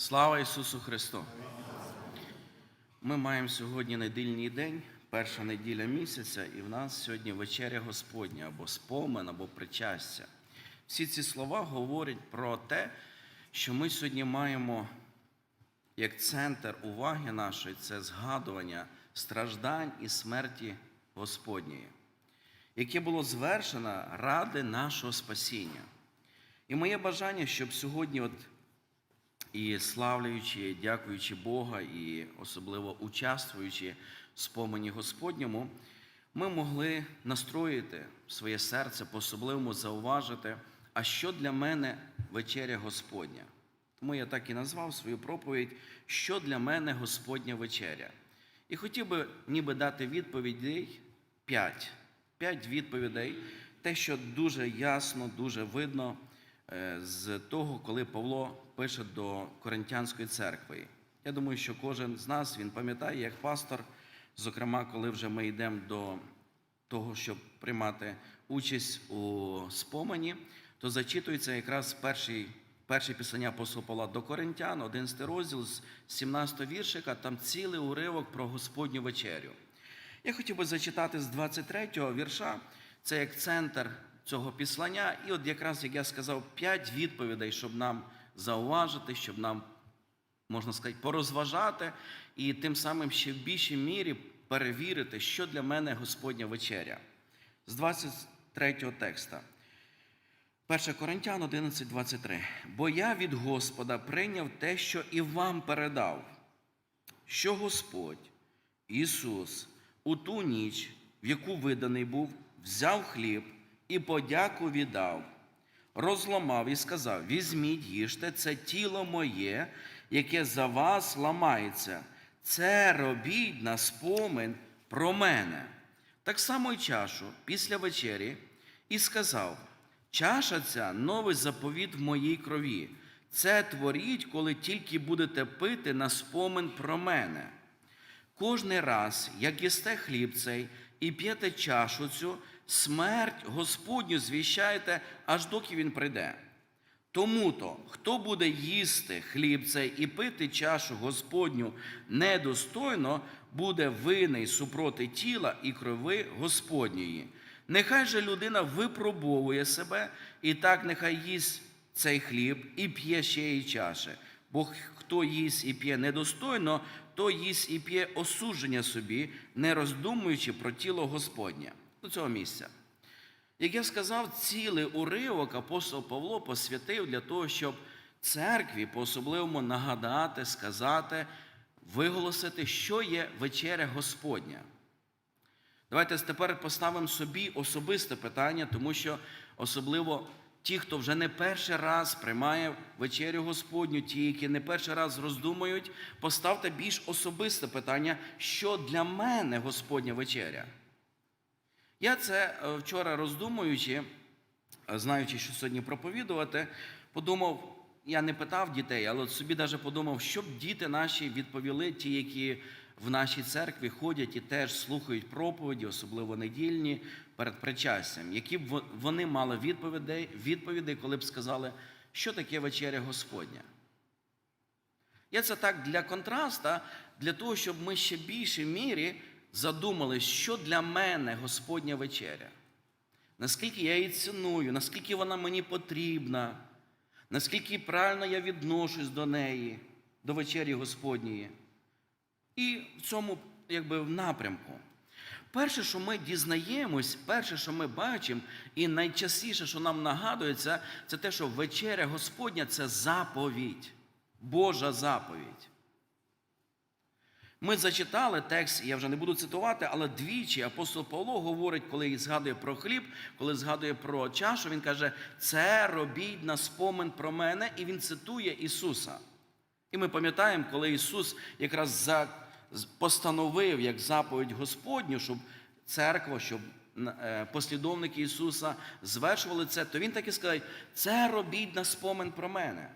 Слава Ісусу Христу! Ми маємо сьогодні недільний день, перша неділя місяця, і в нас сьогодні вечеря Господня або спомин, або причастя. Всі ці слова говорять про те, що ми сьогодні маємо як центр уваги нашої це згадування страждань і смерті Господньої, яке було звершено ради нашого спасіння. І моє бажання, щоб сьогодні, от і славлюючи, дякуючи Бога, і особливо участвуючи в спомені Господньому, ми могли настроїти своє серце, по-особливому зауважити, а що для мене вечеря Господня. Тому я так і назвав свою проповідь, що для мене Господня вечеря. І хотів би ніби дати відповідей п'ять. П'ять відповідей, те, що дуже ясно, дуже видно з того, коли Павло пише до Коринтянської церкви. Я думаю, що кожен з нас він пам'ятає, як пастор, зокрема, коли вже ми йдемо до того, щоб приймати участь у спомені, то зачитується якраз перший, перше писання апостола Павла до Коринтян, 11 розділ з 17 віршика, там цілий уривок про Господню вечерю. Я хотів би зачитати з 23-го вірша, це як центр цього післання, і от якраз, як я сказав, п'ять відповідей, щоб нам зауважити, щоб нам, можна сказати, порозважати, і тим самим ще в більшій мірі перевірити, що для мене Господня вечеря. З 23 текста. 1 Коринтян 11:23. Бо я від Господа прийняв те, що і вам передав, що Господь, Ісус, у ту ніч, в яку виданий був, взяв хліб і подяку віддав, розломав і сказав: Візьміть, їжте, це тіло моє, яке за вас ламається. Це робіть на спомин про мене. Так само й чашу після вечері, і сказав: Чаша ця новий заповіт в моїй крові. Це творіть, коли тільки будете пити на спомин про мене. Кожний раз, як їсте хліб цей і п'єте чашу цю, смерть Господню звіщаєте, аж доки він прийде. Тому то, хто буде їсти хліб цей і пити чашу Господню недостойно, буде винний супроти тіла і крови Господньої. Нехай же людина випробовує себе, і так нехай їсть цей хліб і п'є ще й чаші. Бо хто їсть і п'є недостойно, то їсть і п'є осудження собі, не роздумуючи про тіло Господнє. До цього місця. Як я сказав, цілий уривок апостол Павло посвятив для того, щоб церкві по-особливому нагадати, сказати, виголосити, що є вечеря Господня. Давайте тепер поставимо собі особисте питання, тому що особливо ті, хто вже не перший раз приймає вечерю Господню, ті, які не перший раз роздумують, поставте більш особисте питання, що для мене Господня вечеря. Я це е, вчора роздумуючи, е, знаючи, що сьогодні проповідувати, подумав, я не питав дітей, але собі навіть подумав, що б діти наші відповіли, ті, які в нашій церкві ходять і теж слухають проповіді, особливо недільні, перед причастям, які б вони мали відповідей, відповідей, коли б сказали, що таке вечеря Господня. Я це так для контраста, для того, щоб ми ще більшій мірі задумались, що для мене Господня вечеря. Наскільки я її ціную, наскільки вона мені потрібна, наскільки правильно я відношусь до неї, до вечері Господньої. І в цьому якби в напрямку. Перше, що ми дізнаємось, перше, що ми бачимо, і найчастіше, що нам нагадується, це те, що вечеря Господня це заповідь, Божа заповідь. Ми зачитали текст, я вже не буду цитувати, але двічі апостол Павло говорить, коли згадує про хліб, коли згадує про чашу, він каже: це робіть на спомин про мене, і він цитує Ісуса. І ми пам'ятаємо, коли Ісус якраз постановив як заповідь Господню, щоб церква, щоб е, послідовники Ісуса звершували це, то Він так і сказав, це робіть на спомин про мене.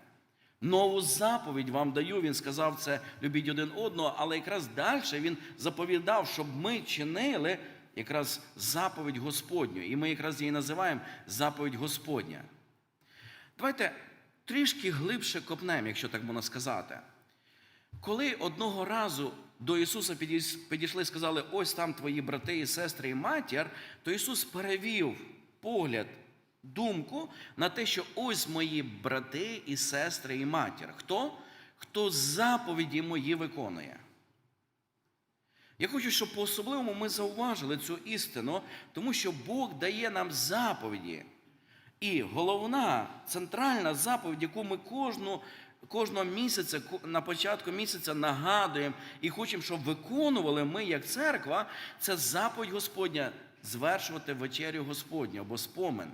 Нову заповідь вам даю, він сказав це любіть один одного, але якраз далі він заповідав, щоб ми чинили якраз заповідь Господню. І ми якраз її називаємо заповідь Господня. Давайте трішки глибше копнемо, якщо так можна сказати. Коли одного разу до Ісуса підійшли і сказали, ось там твої брати і сестри і матір, то Ісус перевів погляд, думку на те, що ось мої брати і сестри і матір. Хто? Хто заповіді мої виконує. Я хочу, щоб по-особливому ми зауважили цю істину, тому що Бог дає нам заповіді. І головна центральна заповідь, яку ми кожну, кожного місяця на початку місяця нагадуємо і хочемо, щоб виконували ми як церква, це заповідь Господня звершувати вечерю Господню або спомин.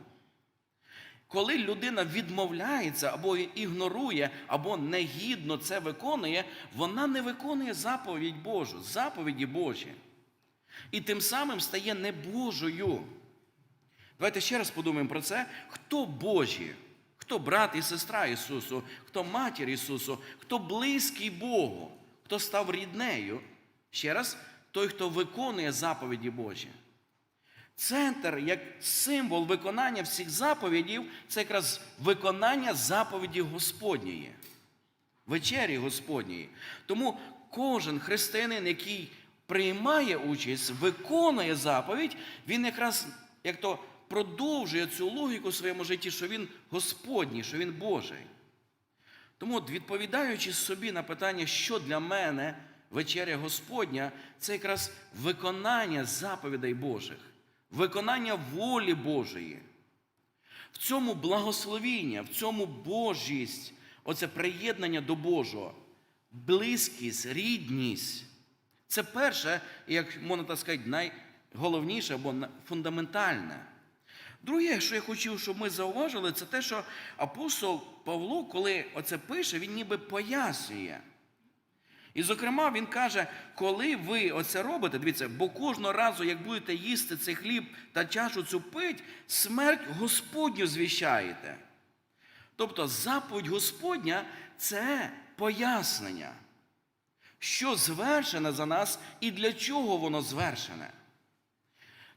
Коли людина відмовляється або ігнорує, або негідно це виконує, вона не виконує заповідь Божу, заповіді Божі. І тим самим стає не Божою. Давайте ще раз подумаємо про це. Хто Божі? Хто брат і сестра Ісусу, хто матір Ісусу, хто близький Богу, хто став ріднею? Ще раз, той, хто виконує заповіді Божі. Центр як символ виконання всіх заповідів це якраз виконання заповіді Господньої, вечері Господньої. Тому кожен християнин, який приймає участь, виконує заповідь, він якраз як то продовжує цю логіку в своєму житті, що він Господній, що він Божий. Тому, відповідаючи собі на питання, що для мене вечеря Господня, це якраз виконання заповідей Божих, виконання волі Божої. В цьому благословіння, в цьому Божість, оце приєднання до Божого, близькість, рідність. Це перше, як можна так сказати, найголовніше або фундаментальне. Друге, що я хотів, щоб ми зауважили, це те, що апостол Павло, коли оце пише, він ніби пояснює. І, зокрема, він каже, коли ви оце робите, дивіться, бо кожного разу, як будете їсти цей хліб та чашу цю пить, смерть Господню звіщаєте. Тобто заповідь Господня це пояснення, що звершене за нас і для чого воно звершене.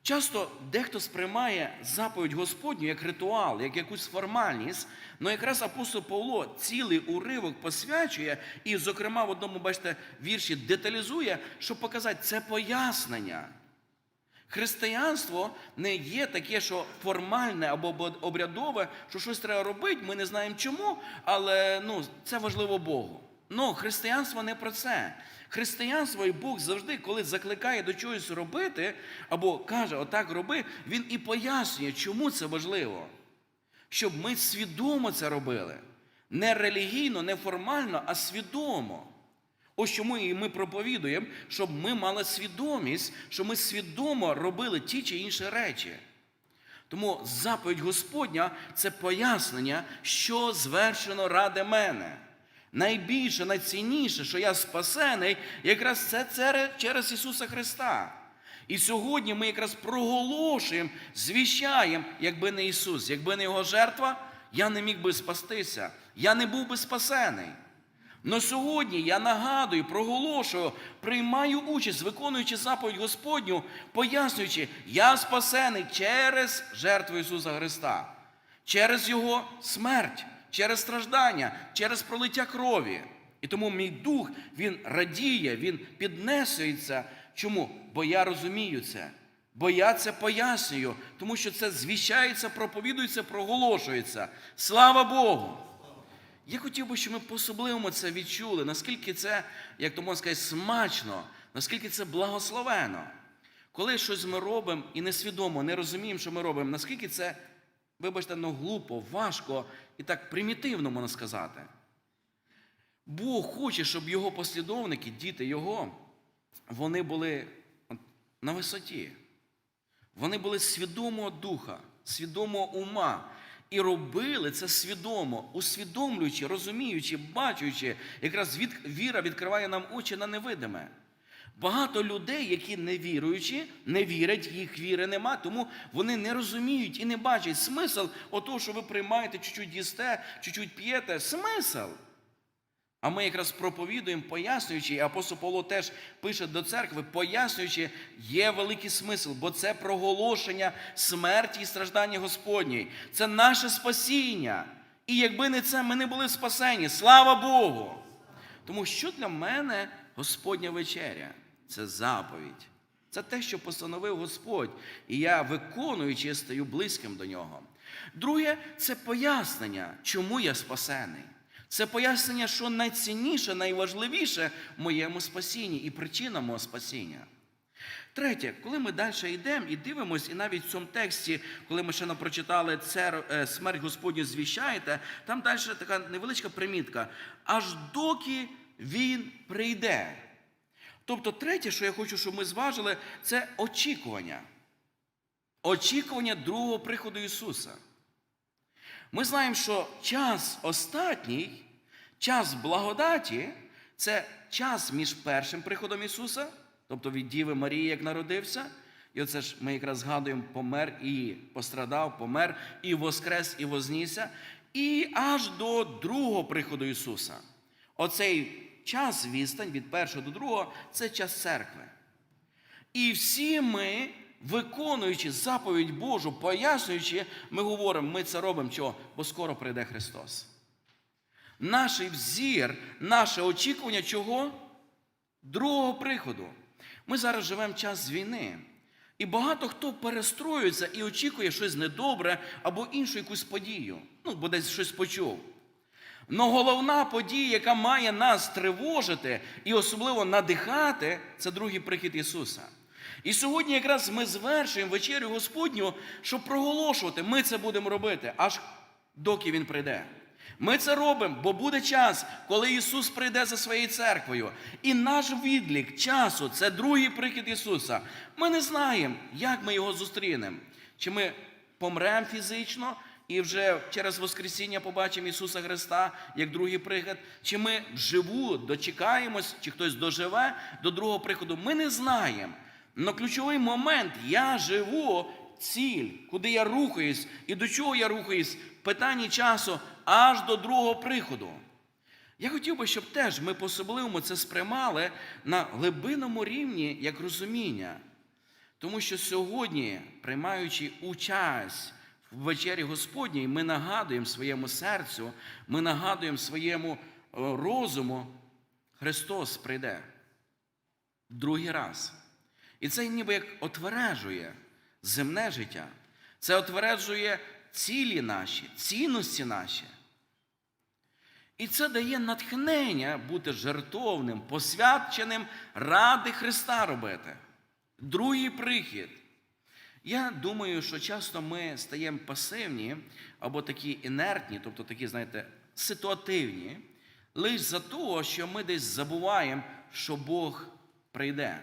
Часто дехто сприймає заповідь Господню як ритуал, як якусь формальність, але якраз апостол Павло цілий уривок посвячує і, зокрема, в одному, бачите, вірші деталізує, щоб показати це пояснення. Християнство не є таке, що формальне або обрядове, що щось треба робити, ми не знаємо чому, але ну, це важливо Богу. Ну, християнство не про це. Християнство і Бог завжди, коли закликає до чогось робити, або каже, отак роби, Він і пояснює, чому це важливо. Щоб ми свідомо це робили. Не релігійно, не формально, а свідомо. Ось чому і ми проповідуємо, щоб ми мали свідомість, що ми свідомо робили ті чи інші речі. Тому заповідь Господня це пояснення, що звершено ради мене. Найбільше, найцінніше, що я спасений, якраз це це через Ісуса Христа. І сьогодні ми якраз проголошуємо, звіщаємо, якби не Ісус, якби не Його жертва, я не міг би спастися, я не був би спасений. Но сьогодні я нагадую, проголошую, приймаю участь, виконуючи заповідь Господню, пояснюючи, я спасений через жертву Ісуса Христа, через Його смерть, через страждання, через пролиття крові. І тому мій дух, він радіє, він піднесується. Чому? Бо я розумію це. Бо я це пояснюю, тому що це звіщається, проповідується, проголошується. Слава Богу! Я хотів би, щоб ми по-особливому це відчули, наскільки це, як то можна сказати, смачно, наскільки це благословено. Коли щось ми робимо і несвідомо не розуміємо, що ми робимо, наскільки це, вибачте, ну глупо, важко і так примітивно можна сказати. Бог хоче, щоб його послідовники, діти Його, вони були на висоті. Вони були свідомого духа, свідомого ума. І робили це свідомо, усвідомлюючи, розуміючи, бачучи, якраз від, віра відкриває нам очі на невидиме. Багато людей, які не віруючі, не вірять, їх віри нема, тому вони не розуміють і не бачать смисл отого, що ви приймаєте, чуть-чуть їсте, чуть-чуть п'єте. Смисл. А ми якраз проповідуємо, пояснюючи, і апостол Павло теж пише до церкви, пояснюючи, є великий смисл, бо це проголошення смерті і страждання Господньої. Це наше спасіння. І якби не це, ми не були спасені. Слава Богу! Тому що для мене Господня вечеря це заповідь. Це те, що постановив Господь, і я, виконуючи, я стаю близьким до нього. Друге, це пояснення, чому я спасений. Це пояснення, що найцінніше, найважливіше в моєму спасінні і причина мого спасіння. Третє, коли ми далі йдемо і дивимося, і навіть в цьому тексті, коли ми ще не прочитали «Цер- е, смерть Господню звіщаєте, там далі така невеличка примітка, аж доки він прийде. Тобто, третє, що я хочу, щоб ми зважили, це очікування. Очікування другого приходу Ісуса. Ми знаємо, що час остатній, час благодаті це час між першим приходом Ісуса, тобто від Діви Марії, як народився. І оце ж ми якраз згадуємо, помер і пострадав, помер, і воскрес, і вознісся, і аж до другого приходу Ісуса. Оцей час відстань від першого до другого це час церкви. І всі ми, виконуючи заповідь Божу, пояснюючи, ми говоримо, ми це робимо чого? Бо скоро прийде Христос. Наш взір, наше очікування чого? Другого приходу. Ми зараз живемо час війни. І багато хто перестроюється і очікує щось недобре або іншу якусь подію. Ну, бо десь щось почув. Но головна подія, яка має нас тривожити і особливо надихати, це другий прихід Ісуса. І сьогодні якраз ми звершуємо вечерю Господню, щоб проголошувати, ми це будемо робити, аж доки Він прийде. Ми це робимо, бо буде час, коли Ісус прийде за своєю церквою. І наш відлік часу це другий прихід Ісуса. Ми не знаємо, як ми його зустрінемо. Чи ми помремо фізично і вже через Воскресіння побачимо Ісуса Христа як другий прихід, чи ми вживу дочекаємось, чи хтось доживе до другого приходу. Ми не знаємо. Но ключовий момент я живу ціль, куди я рухаюсь і до чого я рухаюсь, в питанні часу аж до другого приходу. Я хотів би, щоб теж ми по-особливому це сприймали на глибинному рівні як розуміння. Тому що сьогодні, приймаючи участь в вечері Господній, ми нагадуємо своєму серцю, ми нагадуємо своєму е, розуму, Христос прийде другий раз. І це ніби як отвережує земне життя. Це отвережує цілі наші, цінності наші. І це дає натхнення бути жертовним, посвяченим ради Христа робити. Другий прихід. Я думаю, що часто ми стаємо пасивні або такі інертні, тобто такі, знаєте, ситуативні, лише за того, що ми десь забуваємо, що Бог прийде,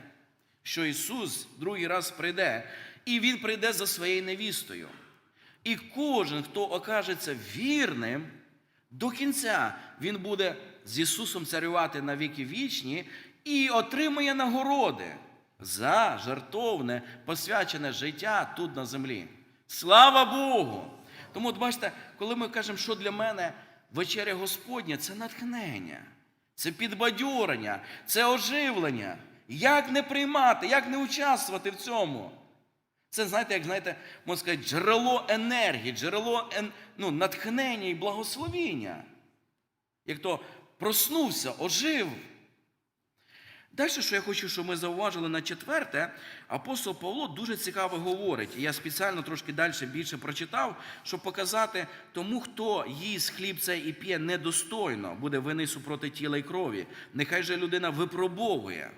що Ісус другий раз прийде, і Він прийде за своєю невістою. І кожен, хто окажеться вірним, до кінця він буде з Ісусом царювати на віки вічні і отримує нагороди за жертовне, посвячене життя тут на землі. Слава Богу! Тому, от бачите, коли ми кажемо, що для мене вечеря Господня, це натхнення, це підбадьорення, це оживлення. Як не приймати, як не участвувати в цьому? Це, знаєте, як знаєте, можна сказати, джерело енергії, джерело ну, натхнення і благословіння. Як то проснувся, ожив. Далі, що я хочу, щоб ми зауважили на четверте, апостол Павло дуже цікаво говорить. І я спеціально трошки далі більше прочитав, щоб показати тому, хто їсть хліб цей і п'є недостойно, буде вини супроти тіла і крові. Нехай же людина випробовує.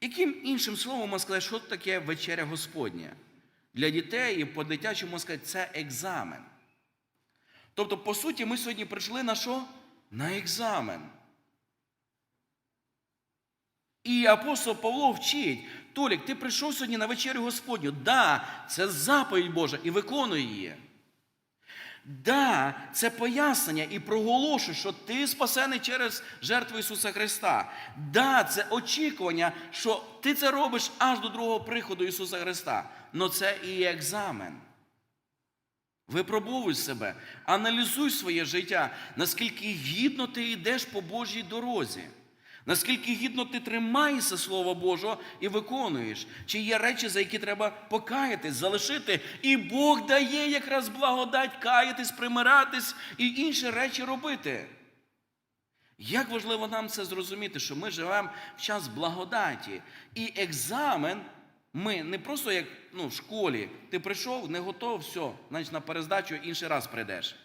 Яким іншим словом можна сказати, що таке вечеря Господня? Для дітей і по дитячому можна сказати, це екзамен. Тобто, по суті, ми сьогодні прийшли на що? На екзамен. І апостол Павло вчить, Толік, ти прийшов сьогодні на вечерю Господню. Да, це заповідь Божа і виконуй її. Да, це пояснення і проголошує, що ти спасений через жертву Ісуса Христа. Да, це очікування, що ти це робиш аж до другого приходу Ісуса Христа. Но це і екзамен. Випробовуй себе, аналізуй своє життя, наскільки гідно ти йдеш по Божій дорозі, Наскільки гідно ти тримаєшся Слова Божого і виконуєш, чи є речі, за які треба покаятись, залишити, і Бог дає якраз благодать каятись, примиратись і інші речі робити. Як важливо нам це зрозуміти, що ми живемо в час благодаті, і екзамен ми не просто як ну, в школі, ти прийшов, не готов, все, значить на перездачу інший раз прийдеш.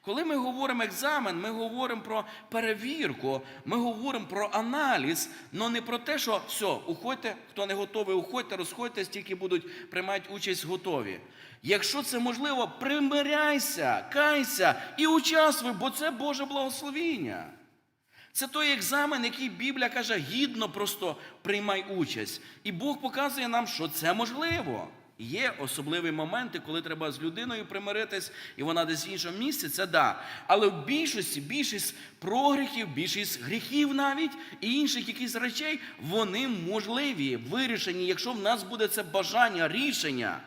Коли ми говоримо екзамен, ми говоримо про перевірку, ми говоримо про аналіз, але не про те, що все, уходьте, хто не готовий, уходьте, розходьтесь, тільки будуть приймати участь готові. Якщо це можливо, примиряйся, кайся і участвуй, бо це Боже благословіння. Це той екзамен, який Біблія каже, гідно просто приймай участь. І Бог показує нам, що це можливо. Є особливі моменти, коли треба з людиною примиритись, і вона десь в іншому місці, це да. Але в більшості, більшість прогріхів, більшість гріхів навіть і інших якихось речей, вони можливі, вирішені, якщо в нас буде це бажання, рішення.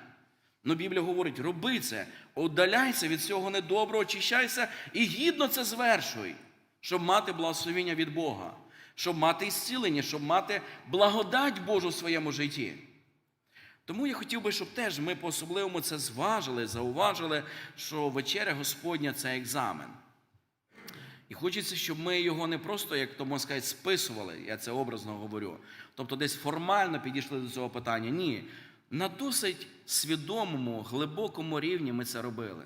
Ну, Біблія говорить, роби це, отдаляйся від цього недоброго, очищайся і гідно це звершуй, щоб мати благословення від Бога, щоб мати ісцілення, щоб мати благодать Божу в своєму житті. Тому я хотів би, щоб теж ми по-особливому це зважили, зауважили, що вечеря Господня це екзамен. І хочеться, щоб ми його не просто, як то можна сказати, списували, я це образно говорю. Тобто десь формально підійшли до цього питання. Ні. На досить свідомому, глибокому рівні ми це робили.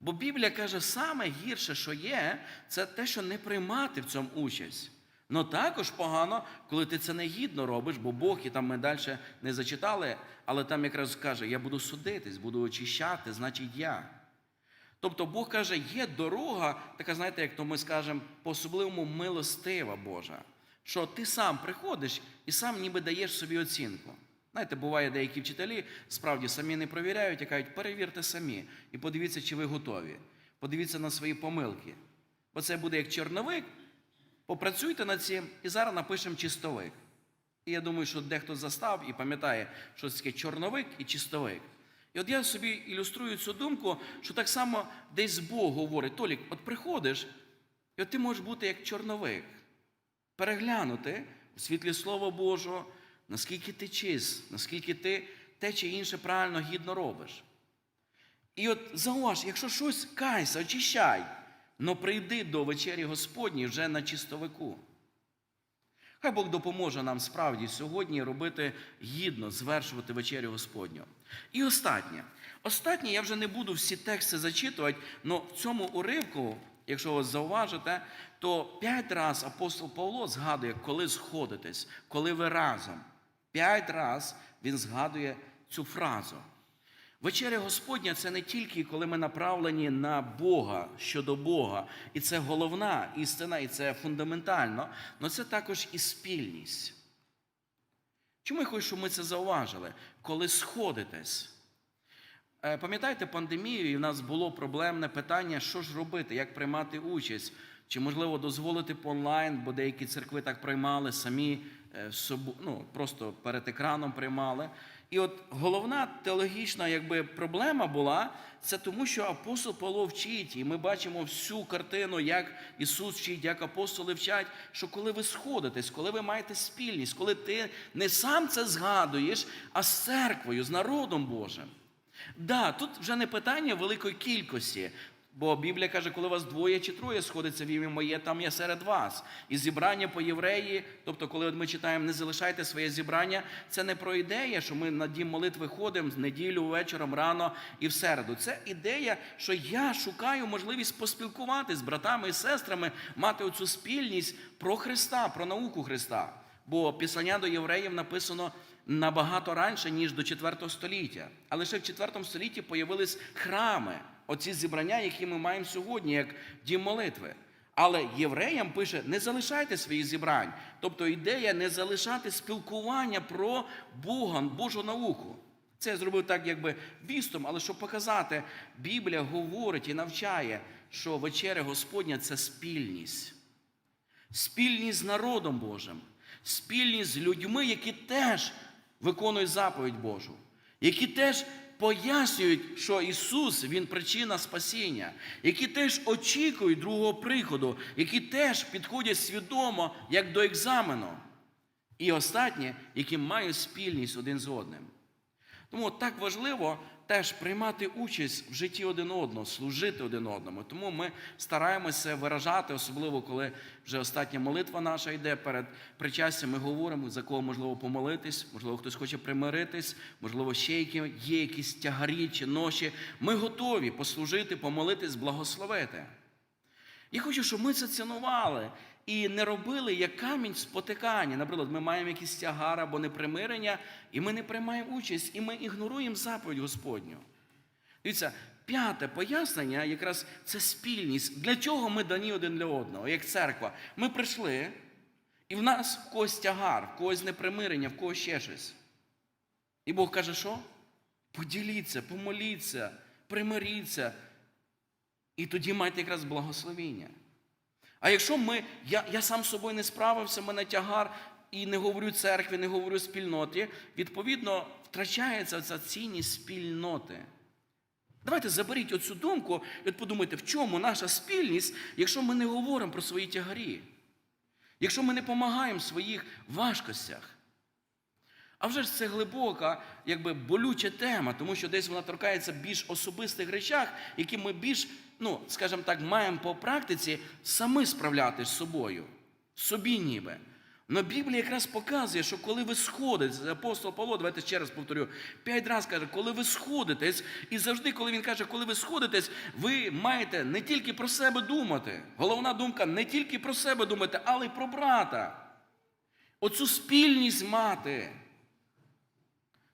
Бо Біблія каже, саме гірше, що є, це те, що не приймати в цьому участь. Ну також погано, коли ти це негідно робиш, бо Бог і там ми далі не зачитали, але там якраз каже, я буду судитись, буду очищати, значить я. Тобто Бог каже, є дорога, така, знаєте, як то ми скажемо, по-особливому милостива Божа, що ти сам приходиш і сам ніби даєш собі оцінку. Знаєте, буває деякі вчителі справді самі не провіряють і кажуть, перевірте самі і подивіться, чи ви готові. Подивіться на свої помилки. Бо це буде як чорновик, попрацюйте над цим і зараз напишемо чистовик. І я думаю, що дехто застав і пам'ятає, що це таке чорновик і чистовик. І от я собі ілюструю цю думку, що так само десь Бог говорить, Толік, от приходиш, і от ти можеш бути як чорновик, переглянути у світлі Слова Божого, наскільки ти чист, наскільки ти те чи інше правильно гідно робиш. І от зауваж, якщо щось кайся, очищай, но прийди до вечері Господній вже на чистовику. Хай Бог допоможе нам справді сьогодні робити гідно, звершувати вечерю Господню. І останнє. Останнє, я вже не буду всі тексти зачитувати, але в цьому уривку, якщо ви зауважите, то п'ять разів апостол Павло згадує, коли сходитесь, коли ви разом. П'ять разів він згадує цю фразу. Вечеря Господня це не тільки коли ми направлені на Бога щодо Бога, і це головна істина, і це фундаментально, але це також і спільність. Чому я хочу, щоб ми це зауважили? Коли сходитесь. Е, Пам'ятаєте пандемію, і в нас було проблемне питання, що ж робити, як приймати участь, чи можливо дозволити по онлайн, бо деякі церкви так приймали самі е, ну, просто перед екраном приймали. І от головна теологічна якби, проблема була це тому, що апостол Павло вчить, і ми бачимо всю картину, як Ісус вчить, як апостоли вчать, що коли ви сходитесь, коли ви маєте спільність, коли ти не сам це згадуєш, а з церквою, з народом Божим. Да, тут вже не питання великої кількості. Бо Біблія каже, коли вас двоє чи троє сходиться в ім'я моє, там я серед вас. І зібрання по євреї, тобто, коли ми читаємо, не залишайте своє зібрання, це не про ідея, що ми на дім молитви ходимо з неділю, вечором, рано і в середу. Це ідея, що я шукаю можливість поспілкуватися з братами і сестрами, мати оцю спільність про Христа, про науку Христа. Бо післання до євреїв написано набагато раніше, ніж до 4 століття. А лише в 4 столітті появились храми, оці зібрання, які ми маємо сьогодні, як дім молитви. Але євреям пише: не залишайте своїх зібрань. Тобто ідея не залишати спілкування про Бога, Божу науку. Це я зробив так, якби вістом, але щоб показати, Біблія говорить і навчає, що вечеря Господня це спільність. Спільність з народом Божим, спільність з людьми, які теж виконують заповідь Божу, які теж пояснюють, що Ісус Він причина спасіння, які теж очікують другого приходу, які теж підходять свідомо як до екзамену. І останнє, які мають спільність один з одним. Тому так важливо теж приймати участь в житті один одного, служити один одному. Тому ми стараємося виражати, особливо коли вже остання молитва наша йде перед причастям. Ми говоримо, за кого можливо помолитись, можливо, хтось хоче примиритись, можливо, ще які є якісь тягарі чи ноші. Ми готові послужити, помолитись, благословити. Я хочу, щоб ми це цінували і не робили як камінь спотикання. Наприклад, ми маємо якийсь тягар або непримирення, і ми не приймаємо участь, і ми ігноруємо заповідь Господню. Дивіться, п'яте пояснення, якраз це спільність. Для чого ми дані один для одного, як церква? Ми прийшли, і в нас в когось тягар, в когось непримирення, в когось ще щось. І Бог каже, що? Поділіться, помоліться, примиріться. І тоді маєте якраз благословіння. А якщо ми, я, я сам з собою не справився, мене тягар і не говорю церкві, не говорю спільноті, відповідно, втрачається ця цінність спільноти. Давайте заберіть оцю думку і от подумайте, в чому наша спільність, якщо ми не говоримо про свої тягарі, якщо ми не допомагаємо в своїх важкостях. А вже ж це глибока, якби болюча тема, тому що десь вона торкається більш особистих речах, які ми більш, ну, скажімо так, маємо по практиці самі справлятися з собою, собі ніби. Но Біблія якраз показує, що коли ви сходитесь, апостол Павло, давайте ще раз повторю, п'ять разів каже, коли ви сходитесь, і завжди, коли він каже, коли ви сходитесь, ви маєте не тільки про себе думати. Головна думка не тільки про себе думати, але й про брата. Оцю спільність мати.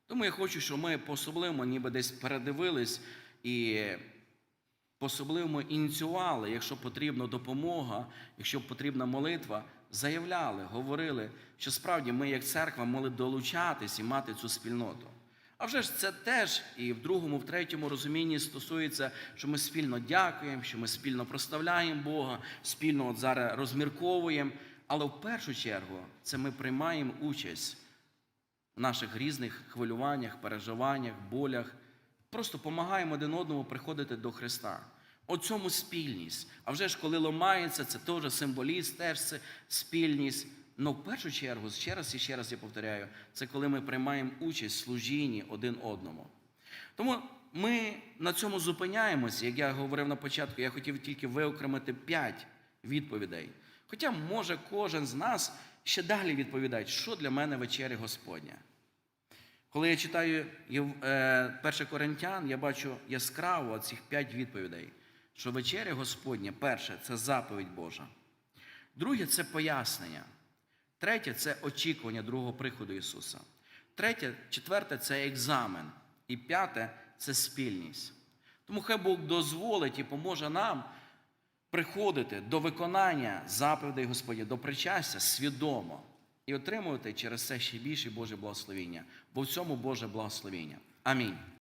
Тому я хочу, щоб ми по-особливому ніби десь передивились і по-особливому ініціювали, якщо потрібна допомога, якщо потрібна молитва, заявляли, говорили, що справді ми, як церква, мали долучатись і мати цю спільноту. А вже ж це теж і в другому, в третьому розумінні стосується, що ми спільно дякуємо, що ми спільно прославляємо Бога, спільно от зараз розмірковуємо. Але в першу чергу це ми приймаємо участь в наших різних хвилюваннях, переживаннях, болях. Просто допомагаємо один одному приходити до Христа. О цьому спільність. А вже ж коли ламається, це теж символізм, теж це спільність. Ну, в першу чергу, ще раз і ще раз я повторяю, це коли ми приймаємо участь в служінні один одному. Тому ми на цьому зупиняємося, як я говорив на початку, я хотів тільки виокремити п'ять відповідей. Хоча може кожен з нас ще далі відповідає, що для мене вечеря Господня. Коли я читаю е, перше Коринтян, я бачу яскраво цих п'ять відповідей, що вечеря Господня, перше, це заповідь Божа. Друге це пояснення. Третє це очікування другого приходу Ісуса. Третє, четверте це екзамен. І п'яте це спільність. Тому хай Бог дозволить і поможе нам приходити до виконання заповідей Господня, до причастя свідомо і отримувати через це ще більше Боже благословіння. Бо в цьому Боже благословіння. Амінь.